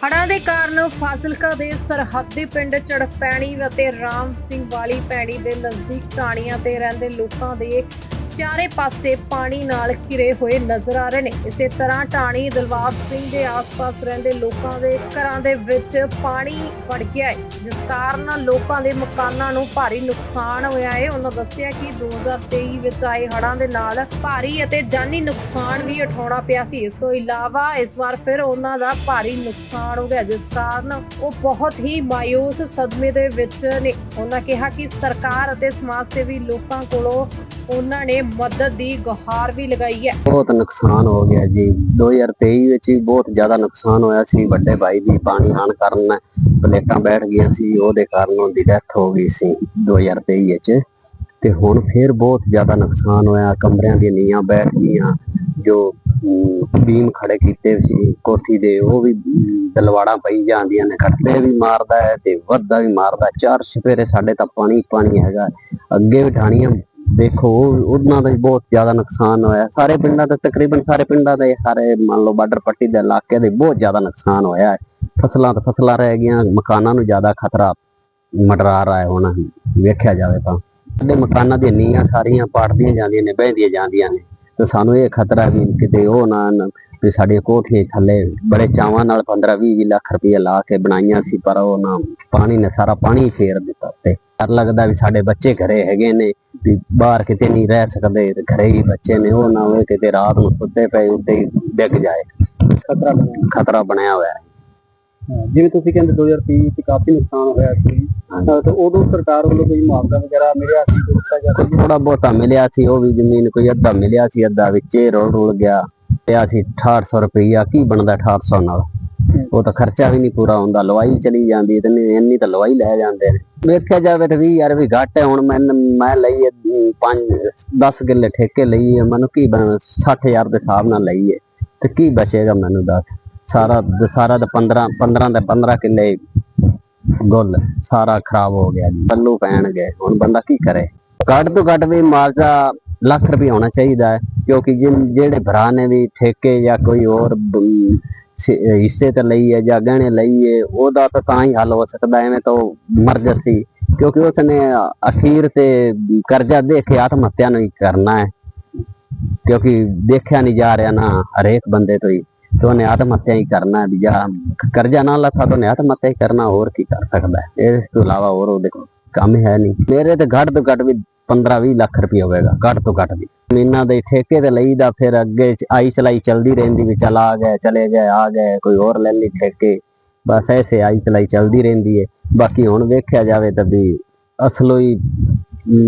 ਹੜ੍ਹਾਂ ਦੇ ਕਾਰਨ ਫਾਜ਼ਿਲਕਾ ਦੇ ਸਰਹੱਦੀ ਪਿੰਡ ਚੜਪੈਣੀ ਅਤੇ ਰਾਮ ਸਿੰਘ ਵਾਲੀ ਪੈਣੀ ਦੇ ਨਜ਼ਦੀਕ ਟਾਣੀਆਂ ਤੇ ਰਹਿੰਦੇ ਲੋਕਾਂ ਦੇ ਚਾਰੇ ਪਾਸੇ ਪਾਣੀ ਨਾਲ ਘਿਰੇ ਹੋਏ ਨਜ਼ਰ ਆ ਰਹੇ ਨੇ। ਇਸੇ ਤਰ੍ਹਾਂ ਟਾਣੀ ਦਿਲਵਾਰ ਸਿੰਘ ਦੇ ਆਸ-ਪਾਸ ਰਹਿੰਦੇ ਲੋਕਾਂ ਦੇ ਘਰਾਂ ਦੇ ਵਿੱਚ ਪਾਣੀ ਵੜ ਗਿਆ ਹੈ, ਜਿਸ ਕਾਰਨ ਲੋਕਾਂ ਦੇ ਮਕਾਨਾਂ ਨੂੰ ਭਾਰੀ ਨੁਕਸਾਨ ਹੋਇਆ ਹੈ। ਉਹਨਾਂ ਦੱਸਿਆ ਕਿ 2023 ਵਿੱਚ ਆਏ ਹੜ੍ਹਾਂ ਦੇ ਨਾਲ ਭਾਰੀ ਅਤੇ ਜਾਨੀ ਨੁਕਸਾਨ ਵੀ ਉਠਾਉਣਾ ਪਿਆ ਸੀ। ਇਸ ਤੋਂ ਇਲਾਵਾ ਇਸ ਵਾਰ ਫਿਰ ਉਹਨਾਂ ਦਾ ਭਾਰੀ ਨੁਕਸਾਨ ਹੋ ਗਿਆ, ਜਿਸ ਕਾਰਨ ਉਹ ਬਹੁਤ ਹੀ ਮਾਇੂਸ ਸਦਮੇ ਦੇ ਵਿੱਚ ਨੇ। ਉਹਨਾਂ ਕਿਹਾ ਕਿ ਸਰਕਾਰ ਅਤੇ ਸਮਾਜ ਸੇਵੀ ਲੋਕਾਂ ਕੋਲੋਂ ਉਹਨਾਂ ਨੇ ਮਦਦ ਦੀ ਗੁਹਾਰ ਵੀ ਲਗਾਈ ਹੈ। ਬਹੁਤ ਨੁਕਸਾਨ ਹੋ ਗਿਆ ਜੀ। 2023 ਵਿੱਚ ਵੀ ਬਹੁਤ ਜ਼ਿਆਦਾ ਨੁਕਸਾਨ ਹੋਇਆ ਸੀ। ਵੱਡੇ ਭਾਈ ਦੀ ਪਾਣੀ ਆਣ ਕਾਰਨ ਪਲੇਟਾਂ ਬੈਠ ਗਈਆਂ ਸੀ। ਉਹਦੇ ਕਾਰਨ ਉਹਦੀ ਡੈਥ ਹੋ ਗਈ ਸੀ 2023 ਵਿੱਚ। ਤੇ ਹੁਣ ਫਿਰ ਬਹੁਤ ਜ਼ਿਆਦਾ ਨੁਕਸਾਨ ਹੋਇਆ। ਕਮਰਿਆਂ ਦੀਆਂ ਨੀਆਂ ਬੈਠ ਗਈਆਂ। ਜੋ ਬੀਮ ਖੜੇ ਕੀਤੇ ਸੀ ਕੋਠੀ ਦੇ ਉਹ ਵੀ ਅਮ, ਦਲਵਾੜਾਂ ਪਈ ਜਾਂਦੀਆਂ ਨੇ। ਖੱਟੇ ਵੀ ਮਾਰਦਾ ਹੈ ਤੇ ਵੱਧਾ ਵੀ ਮਾਰਦਾ ਚਾਰ ਸਪੇਰੇ ਸਾਡੇ ਤਾਂ ਪਾਣੀ ਪਾਣੀ ਹੈਗਾ। ਅੱਗੇ ਵੀ ਢਾਣੀਆਂ ਦੇਖੋ, ਉਹਨਾਂ ਦਾ ਵੀ ਬਹੁਤ ਜ਼ਿਆਦਾ ਨੁਕਸਾਨ ਹੋਇਆ। ਸਾਰੇ ਪਿੰਡਾਂ ਦਾ ਤਕਰੀਬਨ ਸਾਰੇ ਪਿੰਡਾਂ ਦੇ ਸਾਰੇ ਮੰਨ ਲਓ ਬਾਰਡਰ ਪੱਟੀ ਦੇ ਇਲਾਕੇ ਦੇ ਬਹੁਤ ਜ਼ਿਆਦਾ ਨੁਕਸਾਨ ਹੋਇਆ। ਹੈ ਫਸਲਾਂ ਤਾਂ ਫਸਲਾਂ ਰਹਿ ਗਈਆਂ, ਮਕਾਨਾਂ ਨੂੰ ਜ਼ਿਆਦਾ ਖਤਰਾ ਮਡਰਾ ਰਿਹਾ ਹੁਣ, ਵੇਖਿਆ ਜਾਵੇ ਤਾਂ। ਸਾਡੇ ਮਕਾਨਾਂ ਦੀਆਂ ਨੀਆਂ ਸਾਰੀਆਂ ਪਾੜਦੀਆਂ ਜਾਂਦੀਆਂ ਨੇ ਬਹਿਦੀਆਂ ਜਾਂਦੀਆਂ ਨੇ। ਤੇ ਸਾਨੂੰ ਇਹ ਖਤਰਾ ਵੀ ਕਿਤੇ ਉਹ ਨਾ ਵੀ ਸਾਡੇ ਕੋਠੇ ਥੱਲੇ ਬੜੇ ਚਾਵਾਂ ਨਾਲ 15 20 ਲੱਖ ਰੁਪਏ ਲਾ ਕੇ ਬਣਾਈਆਂ ਸੀ ਪਰ ਉਹ ਨਾ ਪਾਣੀ ਨੇ ਸਾਰਾ ਪਾਣੀ ਫੇਰ ਦਿੱਤਾ ਤੇ ਡਰ ਲੱਗਦਾ ਵੀ ਸਾਡੇ ਬੱਚੇ ਘਰੇ ਹੈਗੇ ਨੇ ਵੀ ਬਾਹਰ ਕਿਤੇ ਨਹੀਂ ਰਹਿ ਸਕਦੇ ਤੇ ਘਰੇ ਹੀ ਬੱਚੇ ਨੇ ਉਹ ਨਾ ਹੋਏ ਕਿਤੇ ਰਾਤ ਨੂੰ ਸੁੱਤੇ ਪਏ ਉੱਤੇ ਹੀ ਡਿੱਗ ਜਾਏ। ਖਤਰਾ ਖਤਰਾ ਬਣਿਆ ਹੋਇਆ। ਹੈ ਜਿਵੇਂ ਤੁਸੀਂ ਕਹਿੰਦੇ 2023 ਵਿੱਚ ਕਾਫੀ ਨੁਕਸਾਨ ਹੋਇਆ ਸੀ। ਤਾਂ ਉਦੋਂ ਸਰਕਾਰ ਵੱਲੋਂ ਕੋਈ ਮੁਆਵਜ਼ਾ ਵਗੈਰਾ ਮਿਲਿਆ ਸੀ ਕੋਈ ਦਿੱਤਾ ਸੀ? ਥੋੜਾ ਬਹੁਤਾ ਮਿਲਿਆ ਸੀ ਉਹ ਵੀ ਜ਼ਮੀਨ ਕੋਈ ਅੱਧਾ ਮਿਲਿਆ ਸੀ ਅੱਧਾ ਵਿੱਚੇ ਰੁਲ ਰੁਲ ਗਿਆ। ਪਿਆ ਸੀ 6800 ਰੁਪਈਆ, ਕੀ ਬਣਦਾ 6800 ਨਾਲ? ਉਹ ਤਾਂ ਖਰਚਾ ਵੀ ਨਹੀਂ ਪੂਰਾ ਹੁੰਦਾ, ਲਵਾਈ ਚਲੀ ਜਾਂਦੀ ਤੇ ਇੰਨੀ ਤਾਂ ਲਵਾਈ ਲੈ ਜਾਂਦੇ ਨੇ। ਵੇਖਿਆ ਜਾਵੇ ਤਾਂ 20 ਯਾਰ ਵੀ ਘੱਟ ਹੈ, ਹੁਣ ਮੈਂ ਮੈਂ ਲਈ 5 10 ਕਿੱਲੇ ਠੇਕੇ ਲਈ ਮੈਨੂੰ ਕੀ 60000 ਦੇ ਹਿਸਾਬ ਨਾਲ ਲਈ ਹੈ। ਤੇ ਕੀ ਬਚੇਗਾ ਮੈਨੂੰ ਦੱਸ? ਸਾਰਾ ਸਾਰਾ ਦਾ 15 15 ਦਾ 15 ਕਿੱਲੇ ਗੁੱਲ, ਸਾਰਾ ਖਰਾਬ ਹੋ ਗਿਆ ਜੀ, ਬੱਲੂ ਪੈਣ ਗਏ ਹੁਣ ਬੰਦਾ ਕੀ ਕਰੇ? ਘੱਟ ਤੋਂ ਘੱਟ ਵੀ ਮੁਆਵਜ਼ਾ ਲੱਖ ਰੁਪਏ ਹੋਣਾ ਚਾਹੀਦਾ ਹੈ। ਕਿਉਂਕਿ ਜਿਨ, ਜਿਹੜੇ ਭਰਾ ਨੇ ਵੀ ਠੇਕੇ ਜਾਂ ਕੋਈ ਹੋਰ ਹਿੱਸੇ ਤੇ ਲਈ ਹੈ ਜਾਂ ਗਹਿਣੇ ਲਈ ਹੈ ਉਹਦਾ ਤਾਂ ਤਾਂ ਹੀ ਹੱਲ ਹੋ ਸਕਦਾ, ਐਵੇਂ ਤਾਂ ਉਹ ਸੀ। ਕਿਉਂਕਿ ਉਸਨੇ ਅਖੀਰ ਤੇ ਕਰਜ਼ਾ ਦੇ ਕੇ ਆਤਮ ਹੱਤਿਆ ਨਹੀਂ ਕਰਨਾ ਹੈ। ਕਿਉਂਕਿ ਦੇਖਿਆ ਨਹੀਂ ਜਾ ਰਿਹਾ ਨਾ ਹਰੇਕ ਬੰਦੇ ਤੋਂ ਹੀ, ਤੇ ਉਹਨੇ ਆਤਮ ਹੱਤਿਆ ਹੀ ਕਰਨਾ ਵੀ ਜਾਂ ਕਰਜ਼ਾ ਨਾ ਲੱਥਾ ਤਾਂ ਉਹਨੇ ਆਤਮ ਹੱਤਿਆ ਹੀ ਕਰਨਾ, ਹੋਰ ਕੀ ਕਰ ਸਕਦਾ ਇਸ ਤੋਂ ਇਲਾਵਾ ਹੋਰ ਉਹਦੇ ਕੰਮ ਹੈ ਨਹੀਂ। ਮੇਰੇ ਤੇ ਘੱਟ ਤੋਂ ਘੱਟ ਵੀ 15-20 ਲੱਖ ਰੁਪਏ ਹੋਵੇਗਾ ਘੱਟ ਤੋਂ ਘੱਟ ਵੀ। ਜ਼ਮੀਨਾਂ ਦੇ ਠੇਕੇ ਤੇ ਲਈਦਾ ਫਿਰ ਅੱਗੇ ਆਈ ਚਲਾਈ ਚਲਦੀ ਰਹਿੰਦੀ ਵੀ ਚਲ ਆ ਗਏ ਚਲੇ ਗਏ ਆ ਗਏ ਕੋਈ ਹੋਰ ਲੈ ਲਈ ਠੇਕੇ। ਬਸ ਐਸੇ ਆਈ ਚਲਾਈ ਚਲਦੀ ਰਹਿੰਦੀ ਹੈ ਬਾਕੀ ਹੁਣ ਵੇਖਿਆ ਜਾਵੇ ਤਾਂ ਵੀ ਅਸਲੋਂ ਹੀ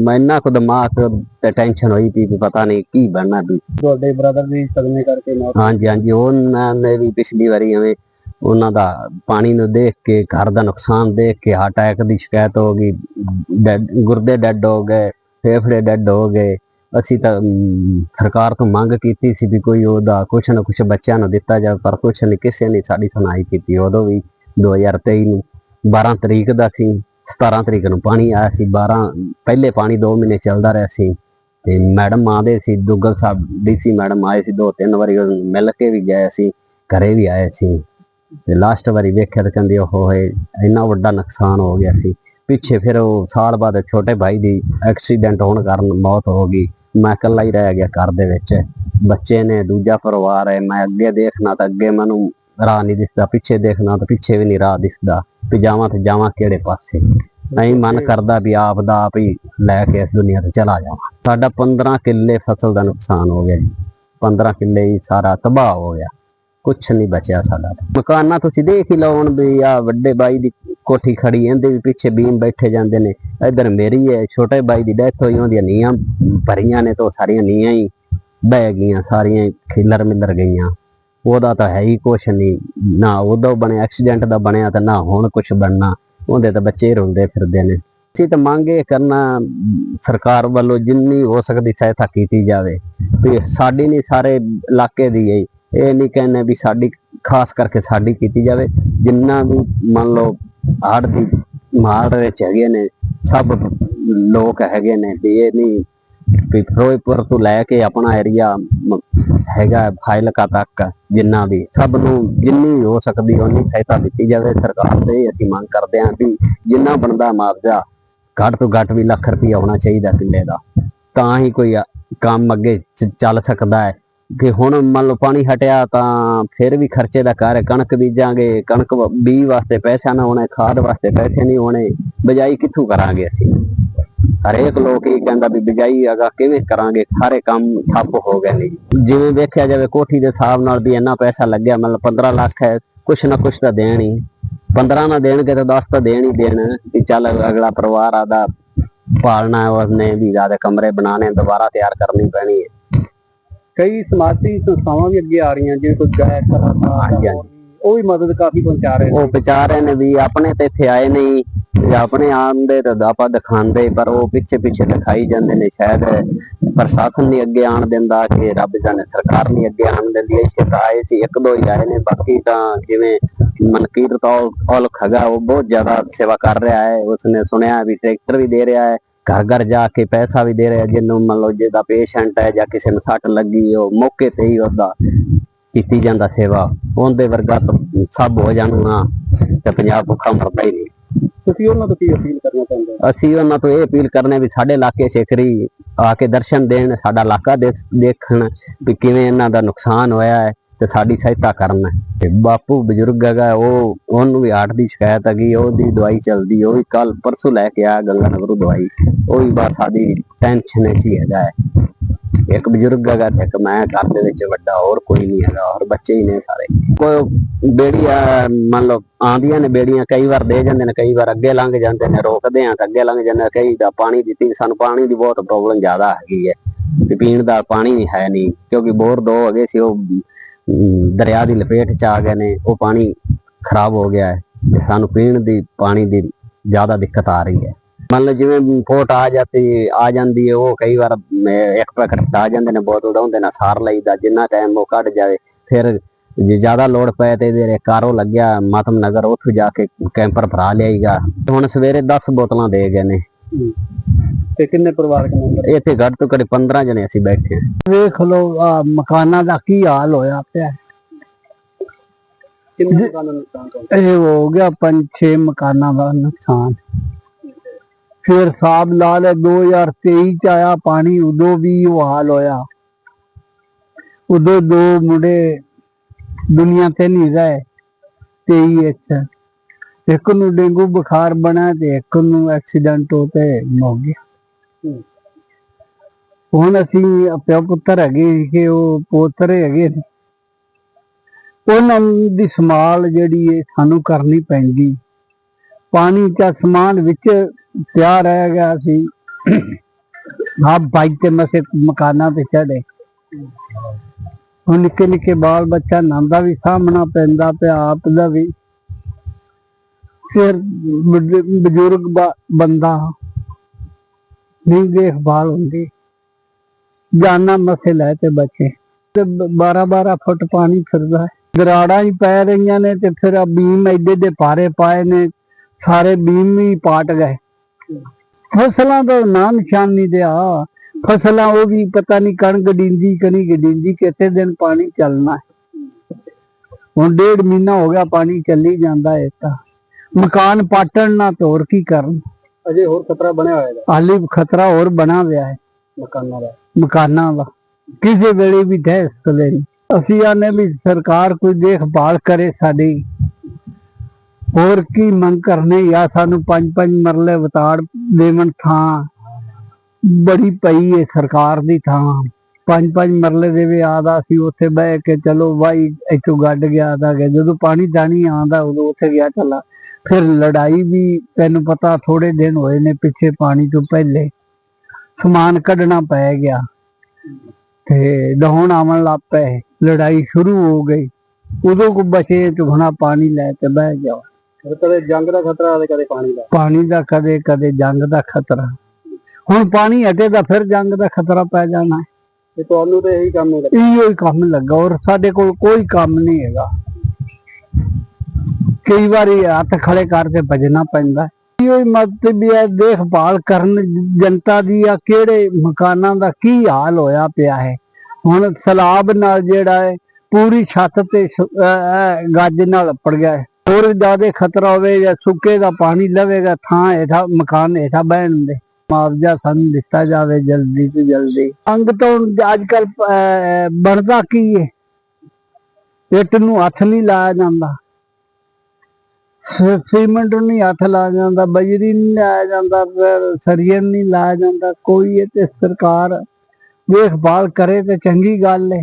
ਮੈਨਾਂ ਕੋ ਦਿਮਾਗ ਤੇ ਟੈਨਸ਼ਨ ਹੋਈ ਪਈ ਵੀ ਪਤਾ ਨਹੀਂ ਕੀ ਬਣਨਾ ਵੀ। ਤੁਹਾਡੇ ਬ੍ਰਦਰ ਦੀ ਸਦਮੇ ਕਰਕੇ ਮੌਤ ਹਾਂਜੀ ਹਾਂਜੀ ਉਹਨਾਂ ਨੇ ਵੀ ਪਿਛਲੀ ਵਾਰੀ ਐਵੇਂ ਉਹਨਾਂ ਦਾ ਪਾਣੀ ਨੂੰ ਦੇਖ ਕੇ ਘਰ ਦਾ ਨੁਕਸਾਨ ਦੇਖ ਕੇ ਹਾਰਟ ਅਟੈਕ ਦੀ ਸ਼ਿਕਾਇਤ ਹੋ ਗਈ ਗੁਰਦੇ ਡੈਡ ਹੋ ਗਏ। ਫੇਫੜੇ ਡੈਡ ਹੋ ਗਏ। ਅਸੀਂ ਤਾਂ ਸਰਕਾਰ ਤੋਂ ਮੰਗ ਕੀਤੀ ਸੀ ਵੀ ਕੋਈ ਉਹਦਾ ਕੁਛ ਨਾ ਕੁਛ ਬੱਚਿਆਂ ਨੂੰ ਦਿੱਤਾ ਜਾਵੇ, ਪਰ ਕੁਛ ਨਹੀਂ ਕਿਸੇ ਨੇ ਸਾਡੀ ਸੁਣਾਈ ਕੀਤੀ। ਉਦੋਂ ਵੀ 2023 ਨੂੰ 12 ਤਰੀਕ ਦਾ ਸੀ 17 ਤਰੀਕ ਨੂੰ ਪਾਣੀ ਆਇਆ ਸੀ 12 ਪਹਿਲੇ ਪਾਣੀ 2 ਮਹੀਨੇ ਚੱਲਦਾ ਰਿਹਾ ਸੀ। ਤੇ ਮੈਡਮ ਆਦੇ ਸੀ, ਦੁੱਗਲ ਸਾਹਿਬ, ਡੀਸੀ ਮੈਡਮ ਆਏ ਸੀ ਦੋ ਤਿੰਨ ਵਾਰੀ ਉਹ ਮਿਲ ਕੇ ਵੀ ਗਏ ਸੀ, ਘਰੇ ਵੀ ਆਏ ਸੀ। ਤੇ ਲਾਸਟ ਵਾਰੀ ਵੇਖਿਆ ਤਾਂ ਕਹਿੰਦੇ ਉਹ ਹੋਏ, ਇੰਨਾ ਵੱਡਾ ਨੁਕਸਾਨ ਹੋ ਗਿਆ ਸੀ। ਪਿੱਛੇ ਫਿਰ ਉਹ ਸਾਲ ਬਾਅਦ ਛੋਟੇ ਭਾਈ ਦੀ ਐਕਸੀਡੈਂਟ ਹੋਣ ਕਾਰਨ ਮੌਤ ਹੋ ਗਈ। ਮੈਂ ਇਕੱਲਾ ਹੀ ਰਹਿ ਗਿਆ ਘਰ ਦੇ ਵਿੱਚ। ਬੱਚੇ ਨੇ ਦੂਜਾ ਪਰਿਵਾਰ ਹੈ ਮੈਂ ਅੱਗੇ ਦੇਖਣਾ ਤਾਂ ਅੱਗੇ ਮੈਨੂੰ ਰਾਹ ਨਹੀਂ ਦਿਸਦਾ ਪਿੱਛੇ ਦੇਖਣਾ ਤਾਂ ਪਿੱਛੇ ਵੀ ਨਹੀਂ ਰਾਹ ਦਿਸਦਾ ਜਾਵਾਂ ਤੇ ਜਾਵਾਂ ਕਿਹੜੇ ਪਾਸੇ। ਨਹੀਂ ਮਨ ਕਰਦਾ ਵੀ ਆਪ ਦਾ ਆਪ ਹੀ ਲੈ ਕੇ ਇਸ ਦੁਨੀਆ ਤੋਂ ਚਲਾ ਜਾਵਾਂ। ਸਾਡਾ 15 ਕਿੱਲੇ ਫਸਲ ਦਾ ਨੁਕਸਾਨ ਹੋ ਗਿਆ ਜੀ। 15 ਕਿੱਲੇ ਹੀ ਸਾਰਾ ਤਬਾਹ ਹੋ ਗਿਆ। ਕੁਛ ਨਹੀਂ ਬਚਿਆ ਸਾਡਾ ਮਕਾਨਾਂ ਤੁਸੀਂ ਦੇਖ ਹੀ ਲਓ ਹੁਣ ਵੀ ਆ ਵੱਡੇ ਬਾਈ ਦੀ ਕੋਠੀ ਖੜੀ ਇਹਦੇ ਵੀ ਪਿੱਛੇ ਬੀਮ ਬੈਠੇ ਜਾਂਦੇ ਨੇ। ਇਧਰ ਮੇਰੀ ਹੈ ਛੋਟੇ ਬਾਈ ਦੀ ਡੈਥ ਹੋਈ, ਉਹਦੀਆਂ ਨੀਆਂ ਭਰੀਆਂ ਨੇ ਤਾਂ ਸਾਰੀਆਂ ਨੀਆਂ ਹੀ ਬਹਿ ਗਈਆਂ, ਸਾਰੀਆਂ ਖਿਲਰ ਮਿਲਰ ਗਈਆਂ। ਉਹਦਾ ਤਾਂ ਹੈ ਹੀ ਕੁਛ ਨਹੀਂ, ਨਾ ਉਦੋਂ ਬਣਿਆ ਐਕਸੀਡੈਂਟ ਦਾ ਬਣਿਆ ਤੇ ਨਾ ਹੁਣ ਕੁਛ ਬਣਨਾ। ਉਹਦੇ ਤਾਂ ਬੱਚੇ ਰੋਂਦੇ ਫਿਰਦੇ ਨੇ। ਅਸੀਂ ਤਾਂ ਮੰਗ ਇਹ ਕਰਨਾ, ਸਰਕਾਰ ਵੱਲੋਂ ਜਿੰਨੀ ਹੋ ਸਕਦੀ ਸਹਾਇਤਾ ਕੀਤੀ ਜਾਵੇ। ਵੀ ਸਾਡੀ ਨਹੀਂ, ਸਾਰੇ ਇਲਾਕੇ ਦੀ ਹੈ ਇਹ ਨਹੀਂ ਕਹਿੰਦੇ ਵੀ ਸਾਡੀ, ਖਾਸ ਕਰਕੇ ਸਾਡੀ ਕੀਤੀ ਜਾਵੇ। ਜਿੰਨਾ ਵੀ ਮੰਨ ਲਓ ਹੜ੍ਹ ਦੀ ਮਾਰ ਵਿੱਚ ਹੈਗੇ ਨੇ ਸਭ ਲੋਕ ਹੈਗੇ ਨੇ ਵੀ ਇਹ ਨਹੀਂ ਵੀ ਫਿਰੋਜ਼ਪੁਰ ਤੋਂ ਲੈ ਕੇ ਆਪਣਾ ਏਰੀਆ ਹੈਗਾ ਹੈ, ਤੱਕ ਜਿੰਨਾ ਵੀ ਸਭ ਨੂੰ ਜਿੰਨੀ ਹੋ ਸਕਦੀ ਓਨੀ ਸਹਾਇਤਾ ਦਿੱਤੀ ਜਾਵੇ ਸਰਕਾਰ ਤੇ। ਅਸੀਂ ਮੰਗ ਕਰਦੇ ਹਾਂ ਵੀ ਜਿੰਨਾ ਬਣਦਾ ਮੁਆਵਜ਼ਾ ਘੱਟ ਤੋਂ ਘੱਟ ਵੀ ਲੱਖ ਰੁਪਈਆ ਹੋਣਾ ਚਾਹੀਦਾ ਕਿੱਲੇ ਦਾ। ਤਾਂ ਹੀ ਕੋਈ ਕੰਮ ਅੱਗੇ ਚੱਲ ਸਕਦਾ ਹੈ। ਕਿ ਹੁਣ ਮੰਨ ਲਓ ਪਾਣੀ ਹਟਿਆ ਤਾਂ ਫਿਰ ਵੀ ਖਰਚੇ ਦਾ ਕਰ ਕਣਕ ਬੀਜਾਂਗੇ, ਕਣਕ ਬੀ ਵਾਸਤੇ ਪੈਸਾ ਨਾ ਹੋਣਾ, ਖਾਦ ਵਾਸਤੇ ਪੈਸੇ ਨਹੀਂ ਹੋਣੇ, ਬਿਜਾਈ ਕਿੱਥੋਂ ਕਰਾਂਗੇ ਅਸੀਂ? ਹਰੇਕ ਲੋਕ ਇਹ ਕਹਿੰਦਾ ਵੀ ਬਿਜਾਈ ਅਗਾ ਕਿਵੇਂ ਕਰਾਂਗੇ? ਸਾਰੇ ਕੰਮ ਠੱਪ ਹੋ ਗਏ ਨੇ ਜਿਵੇਂ ਵੇਖਿਆ ਜਾਵੇ ਕੋਠੀ ਦੇ ਹਿਸਾਬ ਨਾਲ ਵੀ ਇੰਨਾ ਪੈਸਾ ਲੱਗਿਆ ਮਤਲਬ 15 ਲੱਖ ਹੈ, ਕੁਛ ਨਾ ਕੁਛ ਤਾਂ ਦੇਣ ਹੀ। 15 ਨਾ ਦੇਣਗੇ ਤਾਂ 10 ਤਾਂ ਦੇਣ ਹੀ ਦੇਣ, ਵੀ ਚੱਲ ਅਗਲਾ ਪਰਿਵਾਰ ਆਦਾ ਪਾਲਣਾ ਹੈ ਉਸਨੇ ਵੀ ਜ਼ਿਆਦਾ ਕਮਰੇ ਬਣਾਣੇ ਦੁਬਾਰਾ ਤਿਆਰ ਕਰਨੀ ਪੈਣੀ ਹੈ। ਕਈ ਸਮਾਜੀ ਸੰਸਥਾਵਾਂ ਵੀ ਅੱਗੇ ਆ ਰਹੀਆਂ ਜਿਵੇਂ ਕੋਈ ਗਾਇਕ ਹਾਂਜੀ, ਹਾਂਜੀ। ਉਹ ਵੀ ਮਦਦ ਕਾਫੀ ਪਹੁੰਚਾ ਰਹੇ ਨੇ। ਉਹ ਵਿਚਾਰੇ ਨੇ ਵੀ ਆਪਣੇ ਤੇ ਇੱਥੇ ਆਏ ਨਹੀਂ ਤੇ ਆਪਣੇ ਆਂਦੇ ਤਾਂ ਆਪਾਂ ਦਿਖਾਉਂਦੇ ਪਰ ਉਹ ਪਿੱਛੇ ਪਿੱਛੇ ਦਿਖਾਈ ਜਾਂਦੇ ਨੇ ਸ਼ਾਇਦ। ਪ੍ਰਸ਼ਾਸਨ ਨਹੀਂ ਅੱਗੇ ਆਣ ਦਿੰਦਾ ਕਿ ਰੱਬ ਜਾਣੇ ਸਰਕਾਰ ਨਹੀਂ ਅੱਗੇ ਆਣ ਦਿੰਦੀ। ਇੱਥੇ ਤਾਂ ਆਏ ਸੀ ਇੱਕ ਦੋ ਹੀ ਆਏ ਨੇ ਬਾਕੀ ਤਾਂ ਜਿਵੇਂ ਮਨਕੀਰਤ ਔਲ ਔਲਖ ਹੈਗਾ ਉਹ ਬਹੁਤ ਜ਼ਿਆਦਾ ਸੇਵਾ ਕਰ ਰਿਹਾ ਹੈ। ਉਸਨੇ ਸੁਣਿਆ ਵੀ ਟਰੈਕਟਰ ਵੀ ਦੇ ਰਿਹਾ ਹੈ। ਘਰ ਘਰ ਜਾ ਕੇ ਪੈਸਾ ਵੀ ਦੇ ਰਿਹਾ ਜਿਹਨੂੰ ਮੰਨ ਲਓ ਜਿਹਦਾ ਪੇਸ਼ੈਂਟ ਹੈ ਜਾਂ ਕਿਸੇ ਨੂੰ ਸੱਟ ਲੱਗੀ ਉਹ ਮੌਕੇ ਤੇ ਹੀ ਉਹਦਾ ਕੀਤੀ ਜਾਂਦਾ ਸੇਵਾ। ਉਹਦੇ ਵਰਗਾ ਸਭ ਹੋ ਜਾਣਾ ਤੇ ਪੰਜਾਬ ਭੁੱਖਾ ਮਰਦਾ ਹੀ ਨਹੀਂ। ਤੁਸੀਂ ਉਹਨਾਂ ਤੋਂ ਕੀ ਅਪੀਲ ਕਰਨਾ ਚਾਹੁੰਦੇ ਹੋ? ਅਸੀਂ ਉਹਨਾਂ ਤੋਂ ਇਹ ਅਪੀਲ ਕਰਨੇ ਵੀ ਸਾਡੇ ਇਲਾਕੇ ਵਾਰੀ ਆ ਕੇ ਦਰਸ਼ਨ ਦੇਣ ਸਾਡਾ ਇਲਾਕਾ ਦੇਖ- ਦੇਖਣ ਵੀ ਕਿਵੇਂ ਇਹਨਾਂ ਦਾ ਨੁਕਸਾਨ ਹੋਇਆ ਹੈ। ਤੇ ਸਾਡੀ ਸਹਾਇਤਾ ਕਰਨ ਤੇ ਬਾਪੂ ਬਜ਼ੁਰਗ ਹੈਗਾ, ਉਹ, ਉਹਨੂੰ ਵੀ ਹਾਰਟ ਦੀ ਸ਼ਿਕਾਇਤ ਹੈਗੀ, ਉਹਦੀ ਦਵਾਈ ਚੱਲਦੀ, ਉਹ ਵੀ ਕੱਲ ਪਰਸੋਂ ਲੈ ਕੇ ਆਇਆ ਗੰਗਾ ਨਗਰੋਂ ਦਵਾਈ। ਉਹ ਵੀ ਬਸ ਸਾਡੀ ਟੈਨਸ਼ਨ 'ਚ ਹੀ ਹੈਗਾ ਇੱਕ ਬਜ਼ੁਰਗ ਹੈਗਾ ਤੇ ਇੱਕ ਮੈਂ, ਘਰ ਦੇ ਵਿੱਚ ਵੱਡਾ, ਹੋਰ ਕੋਈ ਨਹੀਂ ਹੈਗਾ, ਹੋਰ ਬੱਚੇ ਹੀ ਨੇ ਸਾਰੇ। ਕੋਈ ਬੇੜੀਆਂ, ਮੰਨ ਲਓ ਆਂਦੀਆਂ ਨੇ ਬੇੜੀਆਂ, ਕਈ ਵਾਰ ਦੇ ਜਾਂਦੇ ਨੇ, ਕਈ ਵਾਰ ਅੱਗੇ ਲੰਘ ਜਾਂਦੇ ਨੇ, ਰੋਕਦੇ ਆ ਤਾਂ ਅੱਗੇ ਲੰਘ ਜਾਂਦੇ ਕਈ ਦਾ ਪਾਣੀ ਦਿੱਤੀ ਸਾਨੂੰ ਪਾਣੀ ਦੀ ਬਹੁਤ ਪ੍ਰੋਬਲਮ ਜ਼ਿਆਦਾ ਹੈਗੀ ਹੈ। ਤੇ ਪੀਣ ਦਾ ਪਾਣੀ ਵੀ ਹੈ ਨਹੀਂ, ਕਿਉਂਕਿ ਬੋਰ ਦੋ ਹੈਗੇ ਸੀ, ਉਹ ਦਰਿਆ ਦੀ ਲਪੇਟ ਚ ਆ ਗਏ ਨੇ, ਉਹ ਪਾਣੀ ਖਰਾਬ ਹੋ ਗਿਆ ਹੈ ਤੇ ਸਾਨੂੰ ਪੀਣ ਦੀ ਪਾਣੀ ਦੀ ਜ਼ਿਆਦਾ ਦਿੱਕਤ ਆ ਰਹੀ ਹੈ। ਮੰਨ ਲਓ ਜਿਵੇਂ ਫੋਟ ਆ ਜਾਂਦੀ ਆ ਜਾਂਦੀ ਹੈ, ਉਹ ਕਈ ਵਾਰ ਇੱਕ ਪੈਕਟ ਆ ਜਾਂਦੇ ਨੇ, ਬੋਤਲ ਦਾ, ਉਹਦੇ ਨਾਲ ਸਾਰ ਲਈਦਾ, ਜਿੰਨਾ ਟਾਈਮ ਉਹ ਕੱਢ ਜਾਵੇ, ਫਿਰ ਜੇ ਜ਼ਿਆਦਾ ਲੋੜ ਪਏ ਤੇ ਇਹਦੇ ਕਾਰੋ ਲੱਗਿਆ ਮਾਤਮ ਨਗਰ, ਉੱਥੋਂ ਜਾ ਕੇ ਕੈਂਪਰ ਭਰਾ ਲਿਆਈਗਾ। ਹੁਣ ਸਵੇਰੇ 10 ਬੋਤਲਾਂ ਦੇ ਗਏ ਨੇ। ਤੇ ਕਿੰਨੇ ਪਰਿਵਾਰਕ ਮੈਂਬਰ? ਇੱਥੇ ਘੱਟ ਤੋਂ ਘੱਟ 15 ਜਣੇ ਅਸੀਂ ਬੈਠੇ ਹਾਂ। ਵੇਖ ਲਓ ਆਹ ਮਕਾਨਾਂ ਦਾ ਕੀ ਹਾਲ ਹੋਇਆ ਪਿਆ। ਕਿੰਨੇ ਮਕਾਨਾਂ ਨੂੰ ਨੁਕਸਾਨ ਪਹੁੰਚਿਆ ਇਹ ਹੋ ਗਿਆ ਪੰਜ ਛੇ ਮਕਾਨਾਂ ਦਾ ਨੁਕਸਾਨ। ਫਿਰ ਹਿਸਾਬ ਲਾ ਲੈ 2023 ਚ ਆਇਆ ਪਾਣੀ ਉਦੋਂ ਵੀ ਉਹ ਹਾਲ ਹੋਇਆ। ਉਦੋਂ ਦੋ ਮੁੰਡੇ ਦੁਨੀਆ ਤੇ ਨਹੀਂ ਰਹੇ 23 ਵਿੱਚ। ਇੱਕ ਨੂੰ ਡੇਂਗੂ ਬੁਖਾਰ ਬਣਾ ਤੇ ਇੱਕ ਨੂੰ ਐਕਸੀਡੈਂਟ ਹੋ ਤੇ ਮਰ ਗਿਆ। ਹੁਣ ਅਸੀਂ ਪਿਓ ਪੁੱਤਰ ਹੈਗੇ ਕਿ ਉਹ ਪੋਤਰੇ ਹੈਗੇ ਨੇ। ਉਹਨਾਂ ਦੀ ਸੰਭਾਲ ਜਿਹੜੀ ਹੈ ਸਾਨੂੰ ਕਰਨੀ ਪੈਂਦੀ। ਪਾਣੀ ਦਾ ਸਮਾਨ ਵਿੱਚ ਪਿਆ ਰਹਿ ਗਿਆ ਸੀ। ਆਪ ਬਾਈਕ ਤੇ ਮਸੇ ਮਕਾਨਾਂ ਤੇ ਚੜੇ ਹੁਣ ਨਿੱਕੇ ਨਿੱਕੇ ਬਾਲ ਬੱਚਾ ਨੰਦਾ ਵੀ ਸਾਹਮਣਾ ਪੈਂਦਾ ਪਿਆ, ਆਪ ਦਾ ਵੀ। ਫਿਰ ਬਜ਼ੁਰਗ ਬੰਦਾ ਨਹੀਂ ਦੇਖਭਾਲ ਹੁੰਦੀ। ਜਾਨਾ ਮਸੇ ਲੈ ਤੇ ਬਚੇ। ਤੇ 12 12 ਫੁੱਟ ਪਾਣੀ ਫਿਰਦਾ ਹੈ। ਦਰਾੜਾਂ ਹੀ ਪੈ ਰਹੀਆਂ ਨੇ ਤੇ ਫਿਰ ਆ ਬੀਮ ਐਡੇ ਦੇ ਪਾਰੇ ਪਾਏ ਨੇ। ਸਾਰੇ ਬੀਮ ਹੀ ਪਾਟ ਗਏ। ਫਸਲਾਂ ਦਾ ਨਾਂ ਨਿਸ਼ਾਨ ਨਹੀਂ ਦਿਆ ਫਸਲਾਂ ਉਹ ਵੀ ਪਤਾ ਨਹੀਂ ਕਣਕ ਡਿੰਦੀ, ਕਣੀ ਗਡਿੰਦੀ ਕਿਤੇ ਦਿਨ ਪਾਣੀ ਚੱਲਣਾ ਹੁਣ ਡੇਢ ਮਹੀਨਾ ਹੋ ਗਿਆ ਪਾਣੀ ਚੱਲੀ ਜਾਂਦਾ ਹੈ ਤਾਂ ਮਕਾਨ ਪਾਟਣ ਨਾ ਤੇ ਹੋਰ ਕੀ ਕਰਨ। ਅਜੇ ਹੋਰ ਖਤਰਾ ਬਣਿਆ ਹੋਇਆ ਹੈ। ਹਾਲੀ ਖਤਰਾ ਹੋਰ ਬਣਾ ਹੋਇਆ ਹੈ। ਮਕਾਨਾਂ ਦਾ। ਮਕਾਨਾਂ ਦਾ। ਕਿਸੇ ਵੇਲੇ ਵੀ ਢਹਿ ਸਕਲੇ ਅਸੀਂ ਆਨੇ ਵੀ ਸਰਕਾਰ ਕੋਈ ਦੇਖਭਾਲ ਕਰੇ ਸਾਡੀ। ਹੋਰ ਕੀ ਮੰਗ ਕਰਨੇ ਜਾਂ ਸਾਨੂੰ ਪੰਜ ਪੰਜ ਮਰਲੇ ਵਤਾੜ ਦੇਵਨ ਥਾਂ। ਬੜੀ ਪਈ ਹੈ ਸਰਕਾਰ ਦੀ ਥਾਂ। ਪੰਜ ਪੰਜ ਮਰਲੇ ਦੇ ਵੀ ਆਦਾ ਸੀ ਉੱਥੇ ਬਹਿ ਕੇ ਚਲੋ ਵਾਈ ਇੱਥੋਂ ਗੱਡ ਗਿਆ ਗਿਆ ਜਦੋਂ ਪਾਣੀ ਦਾਣੀ ਆਂਦਾ ਉਦੋਂ ਉੱਥੇ ਗਿਆ ਚੱਲਾ। ਫਿਰ ਲੜਾਈ ਵੀ ਤੈਨੂੰ ਪਤਾ ਥੋੜੇ ਦਿਨ ਹੋਏ ਨੇ ਪਿੱਛੇ ਪਾਣੀ ਤੋਂ ਪਹਿਲੇ ਸਮਾਨ ਕੱਢਣਾ ਪੈ ਗਿਆ ਤੇ ਦਹਣ ਆਵਣ ਲੱਗ ਪਏ ਲੜਾਈ ਸ਼ੁਰੂ ਹੋ ਗਈ। ਉਦੋਂ ਕੋ ਬਚੇ ਚੁਗਣਾ ਪਾਣੀ ਲੈ ਕੇ ਬਹਿ ਗਿਆ। ਕਦੇ ਜੰਗ ਦਾ ਖਤਰਾ ਤੇ ਕਦੇ ਪਾਣੀ ਦਾ? ਪਾਣੀ ਦਾ ਕਦੇ ਕਦੇ ਜੰਗ ਦਾ ਖਤਰਾ। ਹੁਣ ਪਾਣੀ ਹਟੇ ਤਾਂ ਫਿਰ ਜੰਗ ਦਾ ਖਤਰਾ ਪੈ ਜਾਣਾ। ਤੇ ਤੁਹਾਨੂੰ ਤੇ ਇਹੀ ਕੰਮ ਲੱਗਾ। ਇਹੋ ਹੀ ਕੰਮ ਲੱਗਾ ਔਰ ਸਾਡੇ ਕੋਲ ਕੋਈ ਕੰਮ ਨਹੀਂ ਹੈਗਾ। ਕਈ ਵਾਰੀ ਹੱਥ ਖੜੇ ਕਰਕੇ ਭਜਣਾ ਪੈਂਦਾ। ਇਹੋ ਹੀ ਮਦਦ ਦੇਖਭਾਲ ਕਰਨ ਜਨਤਾ ਦੀ ਆ, ਕਿਹੜੇ ਮਕਾਨਾਂ ਦਾ ਕੀ ਹਾਲ ਹੋਇਆ ਪਿਆ ਹੈ। ਹੁਣ ਸਲਾਬ ਨਾਲ ਜਿਹੜਾ ਹੈ, ਪੂਰੀ ਛੱਤ ਤੇ ਗੱਜ ਨਾਲ ਪੜ ਗਿਆ ਹੈ। ਹੋਰ ਜ਼ਿਆਦਾ ਖਤਰਾ ਹੋਵੇ ਜਾਂ ਸੁੱਕੇ ਦਾ ਪਾਣੀ ਲਵੇਗਾ, ਥਾਂ ਹੇਠਾਂ, ਮਕਾਨ ਹੇਠਾਂ ਬਹਿਣ ਦੇ। ਮੁਆਵਜ਼ਾ ਸਾਨੂੰ ਦਿੱਤਾ ਜਾਵੇ ਜਲਦੀ ਤੋਂ ਜਲਦੀ। ਅੰਗ ਤੋਂ ਅੱਜ ਕੱਲ ਬਣਦਾ ਕੀ ਹੈ ਇੱਟ ਨੂੰ ਹੱਥ ਨਹੀਂ ਲਾਇਆ ਜਾਂਦਾ। ਸੀਮੈਂਟ ਨੂੰ ਨਹੀਂ ਹੱਥ ਲਾਇਆ ਜਾਂਦਾ, ਬਜਰੀ ਨਹੀਂ ਲਾਇਆ ਜਾਂਦਾ, ਫਿਰ ਸਰੀਏ ਨਹੀਂ ਲਾਇਆ ਜਾਂਦਾ। ਕੋਈ ਇਹ ਤੇ ਸਰਕਾਰ ਦੇਖਭਾਲ ਕਰੇ ਤੇ ਚੰਗੀ ਗੱਲ ਏ।